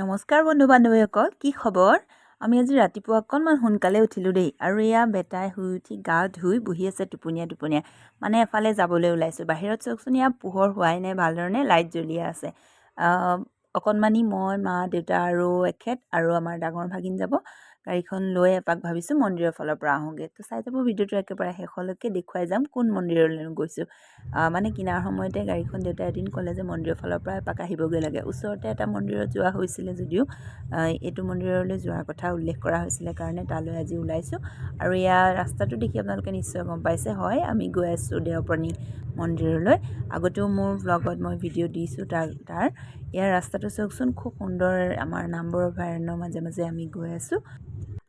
নমস্কাৰ বন্ধু বান্ধৱীসকল কি খবৰ? আমি আজি ৰাতিপুৱা অকণমান সোনকালে উঠিলোঁ দেই আৰু এয়া বেটাই শুই উঠি গা ধুই বহি আছে টোপনীয়া টোপনীয়া। মানে এফালে যাবলৈ ওলাইছোঁ। বাহিৰত চাওকচোন এয়া পোহৰ হোৱাই নাই ভালধৰণে লাইট জ্বলিয়ে আছে। অকণমানি মই মা দেউতা আৰু এখেত আৰু আমাৰ ডাঙৰ ভাগিন যাব। গাড়ীখন লৈ এপাক ভাবিছোঁ মন্দিৰৰ ফালৰ পৰা আহোঁগৈ। তো চাই যাব ভিডিঅ'টো একেবাৰে শেষলৈকে দেখুৱাই যাম কোন মন্দিৰলৈ গৈছোঁ। মানে কিনাৰ সময়তে গাড়ীখন দেউতাই এদিন ক'লে যে মন্দিৰৰ ফালৰ পৰা এপাক আহিবগৈ লাগে। ওচৰতে এটা মন্দিৰত যোৱা হৈছিলে যদিও এইটো মন্দিৰলৈ যোৱাৰ কথা উল্লেখ কৰা হৈছিলে কাৰণে তালৈ আজি ওলাইছোঁ। আৰু ইয়াৰ ৰাস্তাটো দেখি আপোনালোকে নিশ্চয় গম পাইছে হয় আমি গৈ আছোঁ দেওপ্ৰণী মন্দিৰলৈ। আগতেও মোৰ ব্লগত মই ভিডিঅ' দিছোঁ তাৰ তাৰ। ইয়াৰ ৰাস্তাটো চাওকচোন খুব সুন্দৰ আমাৰ নামবৰ অভয়াৰণ্যৰ মাজে মাজে আমি গৈ আছোঁ।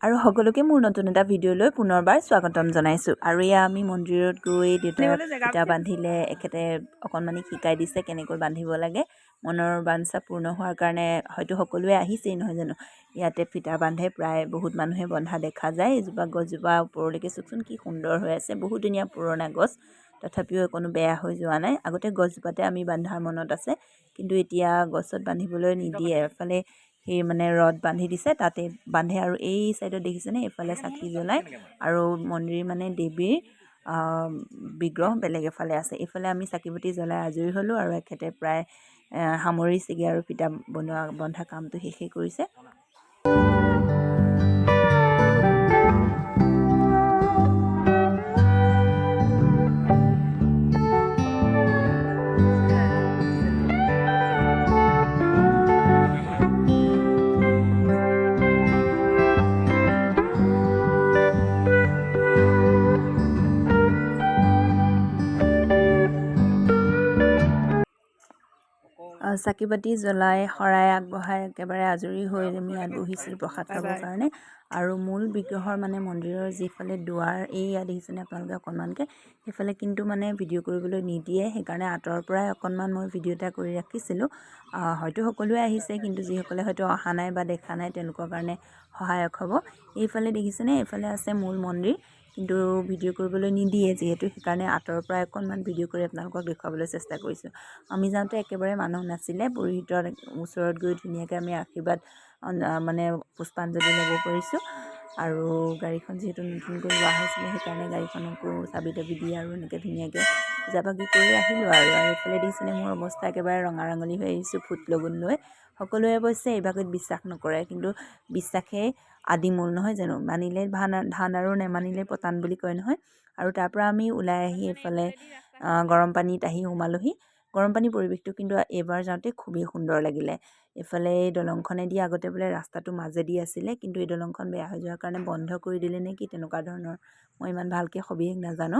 আৰু সকলোকে মোৰ নতুন এটা ভিডিঅ'লৈ পুনৰবাৰ স্বাগতম জনাইছোঁ। আৰু এয়া আমি মন্দিৰত গৈ দেউতাই ফিটা বান্ধিলে এখেতে অকণমানি শিকাই দিছে কেনেকৈ বান্ধিব লাগে। মনৰ বাঞ্ছা পূৰ্ণ হোৱাৰ কাৰণে হয়তো সকলোৱে আহিছেই নহয় জানো? ইয়াতে ফিটা বান্ধে প্ৰায় বহুত মানুহে বন্ধা দেখা যায়। এজোপা গছজোপা ওপৰলৈকে চাওকচোন কি সুন্দৰ হৈ আছে। বহুত ধুনীয়া পুৰণা গছ। তথাপিও কোনো বেয়া হৈ যোৱা নাই। আগতে গছজোপাতে আমি বান্ধাৰ মনত আছে। কিন্তু এতিয়া গছত বান্ধিবলৈ নিদিয়ে। এফালে সেই মানে ৰদ বান্ধি দিছে তাতে বান্ধে আৰু এই চাইডত দেখিছেনে এইফালে চাকি জ্বলায় আৰু মন্দিৰ মানে দেৱীৰ বিগ্ৰহ বেলেগ এফালে আছে। এইফালে আমি চাকি বতি জ্বলাই আজৰি হ'লোঁ আৰু এখেতে প্ৰায় সামৰিছেগৈ আৰু ফিতা বনোৱা বন্ধা কামটো শেষেই কৰিছে। চাকি বাতি জ্বলাই শৰাই আগবঢ়াই একেবাৰে আজৰি হৈ আমি ইয়াত বহিছিলোঁ প্ৰসাদ খাবৰ কাৰণে। আৰু মূল বিগ্ৰহৰ মানে মন্দিৰৰ যিফালে দুৱাৰ এইয়া দেখিছেনে আপোনালোকে অকণমানকৈ? সেইফালে কিন্তু মানে ভিডিঅ' কৰিবলৈ নিদিয়ে সেইকাৰণে আঁতৰৰ পৰাই অকণমান মই ভিডিঅ' এটা কৰি ৰাখিছিলোঁ। হয়তো সকলোৱে আহিছে কিন্তু যিসকলে হয়তো অহা নাই বা দেখা নাই তেওঁলোকৰ কাৰণে সহায়ক হ'ব। এইফালে দেখিছেনে? এইফালে আছে মূল মন্দিৰ। কিন্তু ভিডিঅ' কৰিবলৈ নিদিয়ে যিহেতু সেইকাৰণে আঁতৰৰ পৰা অকণমান ভিডিঅ' কৰি আপোনালোকক দেখুৱাবলৈ চেষ্টা কৰিছোঁ। আমি যাওঁতে একেবাৰে মানুহ নাছিলে পুৰোহিতৰ ওচৰত গৈ ধুনীয়াকৈ আমি আশীৰ্বাদ মানে পুষ্পাঞ্জলি ল'ব পাৰিছোঁ। আৰু গাড়ীখন যিহেতু নতুনকৈ লোৱা হৈছিলে সেইকাৰণে গাড়ীখনকো চাবি তাবি দি আৰু এনেকৈ ধুনীয়াকৈ পূজা পাকি কৰি আহিলোঁ আৰু। এইফালে দেখিছেনে মোৰ অৱস্থা একেবাৰে ৰঙা ৰঙালী হৈ আহিছোঁ ফুট লগুণ লৈ। সকলোৱে অৱশ্যে এইভাগত বিশ্বাস নকৰে কিন্তু বিশ্বাসেই আদিমূল নহয় জানো? মানিলে ধান ধান আৰু নেমানিলে পতান বুলি কয় নহয়। আৰু তাৰপৰা আমি ওলাই আহি এইফালে গৰম পানীত আহি সোমালোহি। গৰম পানীৰ পৰিৱেশটো কিন্তু এইবাৰ যাওঁতে খুবেই সুন্দৰ লাগিলে। এইফালে এই দলংখনেদি আগতে বোলে ৰাস্তাটো মাজেদি আছিলে, কিন্তু এই দলংখন বেয়া হৈ যোৱাৰ কাৰণে বন্ধ কৰি দিলে নে কি তেনেকুৱা ধৰণৰ, মই ইমান ভালকৈ সবিশেষ নাজানো।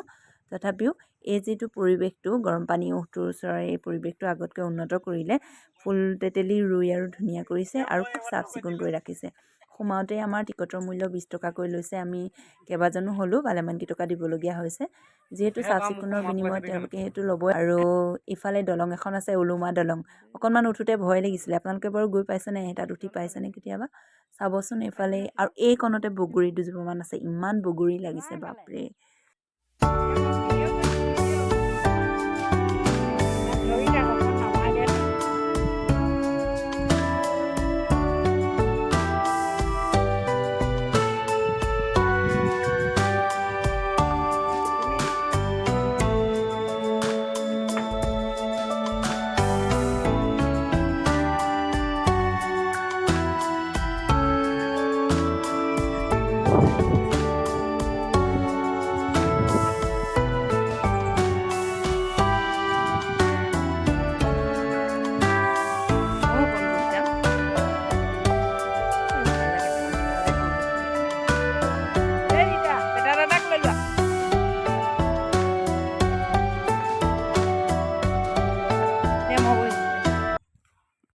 তথাপিও এই যিটো পৰিৱেশটো, গৰম পানী উহটোৰ ওচৰৰ এই পৰিৱেশটো আগতকৈ উন্নত কৰিলে, ফুল তেতেলী ৰুই আৰু ধুনীয়া কৰিছে আৰু চাফ চিকুণ কৰি ৰাখিছে। সোমাওঁতে আমাৰ টিকটৰ মূল্য বিছ টকাকৈ লৈছে আমি কেইবাজনো হ'লোঁ ভালেমানকেইটকা দিবলগীয়া হৈছে। যিহেতু চাফ চিকুণৰ বিনিময়ত তেওঁলোকে সেইটো ল'বই। আৰু ইফালে দলং এখন আছে ওলোমা দলং। অকণমান উঠোঁতে ভয় লাগিছিলে। আপোনালোকে বাৰু গৈ পাইছেনে তাত উঠি পাইছেনে কেতিয়াবা? চাবচোন এইফালে। আৰু এই কণতে বগৰী দুজোপামান আছে। ইমান বগৰী লাগিছে বাপৰে!